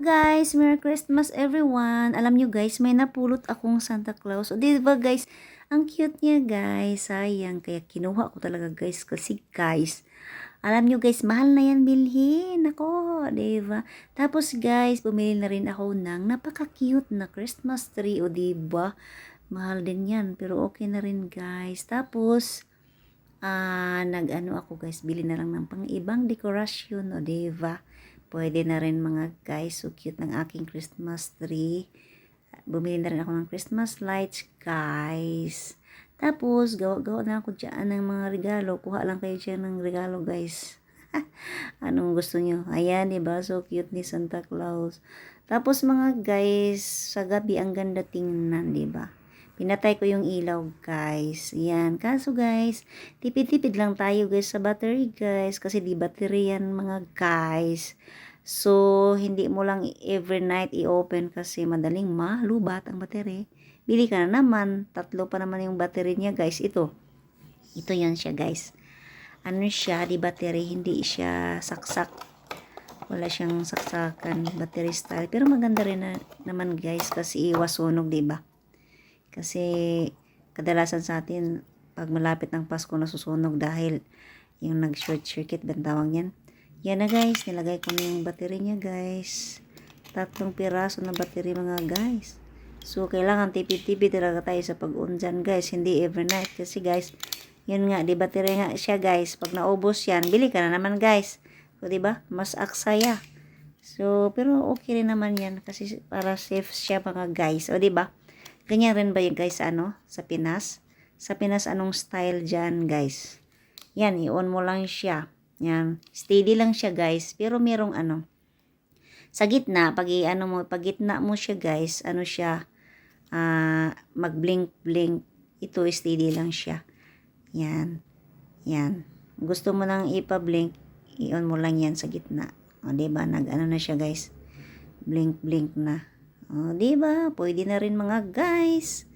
Guys, Merry Christmas everyone. Alam nyo guys, may napulot akong Santa Claus. O di ba guys, ang cute niya guys. Sayang, kaya kinuha ko talaga guys. Kasi guys, alam nyo guys, mahal na yan bilhin. Ako, di ba? Tapos guys, bumili na rin ako ng napaka-cute na Christmas tree. O di ba? Mahal din yan. Pero okay na rin guys. Tapos, ah nag-ano ako guys, bili na lang ng pang ibang dekorasyon. O di ba? Pwede na rin mga guys, so cute ng aking Christmas tree. Bumili na rin ako ng Christmas lights, guys. Tapos, gawa-gawa na ako dyan ng mga regalo. Kuha lang kayo dyan ng regalo, guys. Anong gusto nyo? Ayan, diba? So cute ni Santa Claus. Tapos, mga guys, sa gabi, ang ganda tingnan, diba? Pinatay ko yung ilaw, guys. Yan. Kaso, guys, tipid-tipid lang tayo, guys, sa battery, guys. Kasi di battery yan, mga guys. So, hindi mo lang every night i-open kasi madaling malubat ang battery. Bili ka na naman. Tatlo pa naman yung battery niya, guys. Ito. Ito yan siya, guys. Ano siya, di battery, hindi siya saksak. Wala siyang saksakan, battery style. Pero maganda rin na, naman, guys, kasi iwas sunog, ba? Kasi kadalasan sa atin pag malapit ng Pasko nasusunog dahil yung nag-short circuit ba ang tawag yan. Yan na guys, nilagay ko na yung battery niya guys. Tatlong piraso na battery mga guys. So, kailangan tipid-tipid talaga tayo sa pag-unjan guys. Hindi every night. Kasi guys, yun nga, di battery nga siya guys. Pag naubos yan, bili ka na naman guys. So, di ba? Mas aksaya. So, pero okay rin naman yan. Kasi para safe siya mga guys. O, di ba? Ganyan rin ba yung guys ano? Sa Pinas? Sa Pinas, anong style dyan guys? Yan, i-on mo lang siya. Yan. Steady lang siya guys. Pero merong ano. Sa gitna, pag i-ano mo, pag gitna mo siya guys, ano siya, ah mag-blink-blink. Ito, steady lang siya. Yan. Yan. Gusto mo nang ipa-blink, i-on mo lang yan sa gitna. O, diba? Nag-ano na siya guys. Blink-blink na. O, di ba? Pwede na rin mga guys.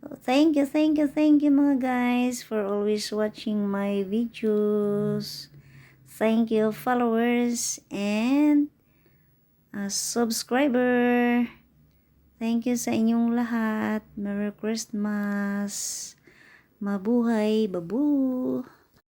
Oh, thank you, thank you, thank you mga guys for always watching my videos. Thank you followers and uh, subscriber. Thank you sa inyong lahat. Merry Christmas. Mabuhay, babu.